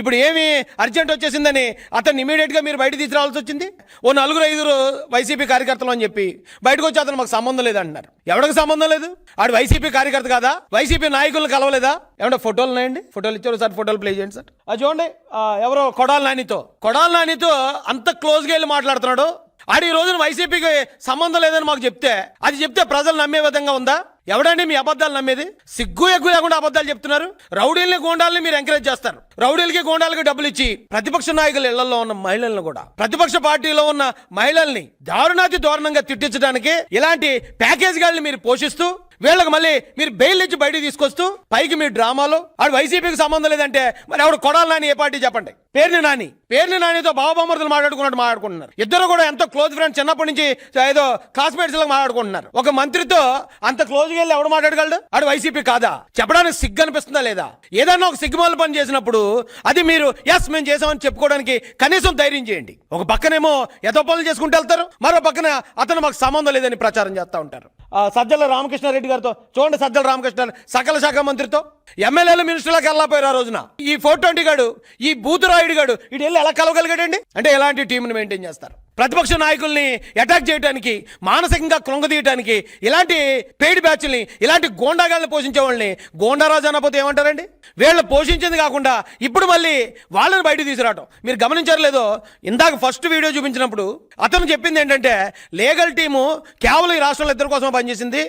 ఇప్పుడు ఏమి అర్జెంట్ వచ్చేసిందని అతన్ని ఇమీడియట్గా మీరు బయట తీసుకురావాల్సి వచ్చింది? ఓ నలుగురు ఐదుగురు వైసీపీ కార్యకర్తలు అని చెప్పి బయటకు వచ్చి అతను మాకు సంబంధం లేదంటున్నారు. ఎవరికి సంబంధం లేదు? ఆడు వైసీపీ కార్యకర్త కాదా? వైసీపీ నాయకులను కలవలేదా? ఏమంటే ఫోటోలు ఉన్నాయండి? ఫోటోలు ఇచ్చారు సార్ ఫోటోలు ప్లే చేయండి సార్. అది చూడండి ఎవరో కొడాల నానితో. కొడాల నానితో అంత క్లోజ్గా వెళ్ళి మాట్లాడుతున్నాడు. ఆడు ఈ రోజున వైసీపీకి సంబంధం లేదని మాకు చెప్తే అది చెప్తే ప్రజలు నమ్మే విధంగా ఉందా? ఎవడండి మీ అబద్ధాలు నమ్మేది? సిగ్గు ఎగ్గు లేకుండా అబద్ధాలు చెప్తున్నారు. రౌడీల్ని గోండాల్ని మీరు ఎంకరేజ్ చేస్తారు. రౌడీలకి గోండాలకి డబ్బులు ఇచ్చి ప్రతిపక్ష నాయకుల ఇళ్ళలో ఉన్న మహిళలను కూడా ప్రతిపక్ష పార్టీలో ఉన్న మహిళల్ని దారుణాతి దారుణంగా తిట్టించడానికి ఇలాంటి ప్యాకేజ్ గాళ్ళని మీరు పోషిస్తూ వీళ్ళకి మళ్ళీ మీరు బెయిల్ ఇచ్చి బయటికి తీసుకొస్తూ పైకి మీ డ్రామాలో ఆడు వైసీపీకి సంబంధం లేదంటే మరి ఆవిడ కొడాలి నాని ఏ పార్టీ చెప్పండి. పేర్ని నాని. పేర్ని నానితో బాబామరుదులు మాట్లాడుకున్నట్టు మాట్లాడుకుంటున్నారు. ఇద్దరు కూడా ఎంతో క్లోజ్ ఫ్రెండ్స్ చిన్నప్పటి నుంచి ఏదో క్లాస్మేట్స్ లాగా మాట్లాడుకుంటున్నారు. ఒక మంత్రితో అంత క్లోజ్గా వెళ్ళి ఎవడు మాట్లాడగలడు? ఆడు వైసీపీ కాదా? చెప్పడానికి సిగ్గు అనిపిస్తుందా లేదా? ఏదైనా ఒక సిగ్గుమాల పని చేసినప్పుడు అది మీరు ఎస్ మేము చేసామని చెప్పుకోవడానికి కనీసం ధైర్యం చేయండి. ఒక పక్కనేమో ఎతో పనులు చేసుకుంటూ వెళ్తారు. మరో పక్కన అతను మాకు సంబంధం లేదని ప్రచారం చేస్తూ ఉంటారు. ఆ, సజ్జల రామకృష్ణారెడ్డి గారితో చూడండి సజ్జల రామకృష్ణ సకల శాఖ మంత్రితో. ఎమ్మెల్యేలు మినిస్టర్లకు వెళ్ళపోయారు ఆ రోజున. ఈ ఫోర్ ట్వంటీ గాడు ఈ బూతురాయుడు గాడు ఇటు వెళ్ళి ఎలా కలవగలిగాడండి? అంటే ఎలాంటి టీంని మెయింటైన్ చేస్తారు? ప్రతిపక్ష నాయకుల్ని అటాక్ చేయడానికి మానసికంగా కృంగదీయడానికి ఇలాంటి పెయిడ్ బ్యాచ్ల్ని ఇలాంటి గోండాగాళ్ళని పోషించే వాళ్ళని గోండారాజు అనకపోతే ఏమంటారండి? వీళ్ళు పోషించింది కాకుండా ఇప్పుడు మళ్ళీ వాళ్ళని బయట తీసుకురావటం. మీరు గమనించారు లేదో ఇందాక ఫస్ట్ వీడియో చూపించినప్పుడు అతను చెప్పింది ఏంటంటే లీగల్ టీము కేవలం ఈ రాష్ట్రంలో ఇద్దరి కోసం పనిచేసింది.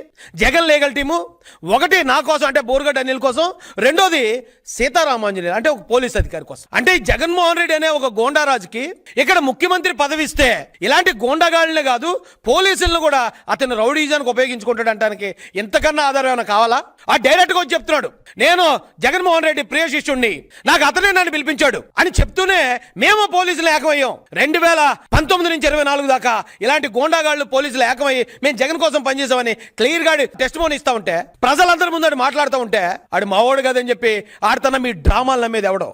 జగన్ లీగల్ టీము ఒకటి నా కోసం అంటే బోర్గడ్ అనిల్ కోసం రెండోది సీతారామాంజనేయులు అంటే ఒక పోలీస్ అధికారి కోసం. అంటే ఈ జగన్మోహన్ రెడ్డి అనే ఒక గోండారాజుకి ఇక్కడ ముఖ్యమంత్రి పదవి ఇస్తే ఇలాంటి గోండాగాళ్ళనే కాదు పోలీసులను కూడా అతను రౌడీజానికి ఉపయోగించుకుంటాడు అంటానికి ఇంతకన్నా ఆధారం ఏమైనా కావాలా? ఆ డైరెక్ట్గా వచ్చి చెప్తున్నాడు నేను జగన్మోహన్ రెడ్డి ప్రియ శిష్యుణ్ణి నాకు అతనే నన్ను పిలిపించాడు అని చెప్తూనే మేము పోలీసులు ఏకమయ్యాం. రెండు వేల పంతొమ్మిది నుంచి ఇరవై నాలుగు దాకా ఇలాంటి గోండాగాళ్ళు పోలీసులు ఏకమయ్యి మేము జగన్ కోసం పనిచేసామని క్లియర్గా టెస్ట్ మోన్ ఇస్తా ఉంటే ప్రజలందరి ముందు మాట్లాడుతూ ఉంటే ఆడు మావాడు కదని చెప్పి ఆడుతున్న మీ డ్రామాలు నమ్మేది ఎవడో?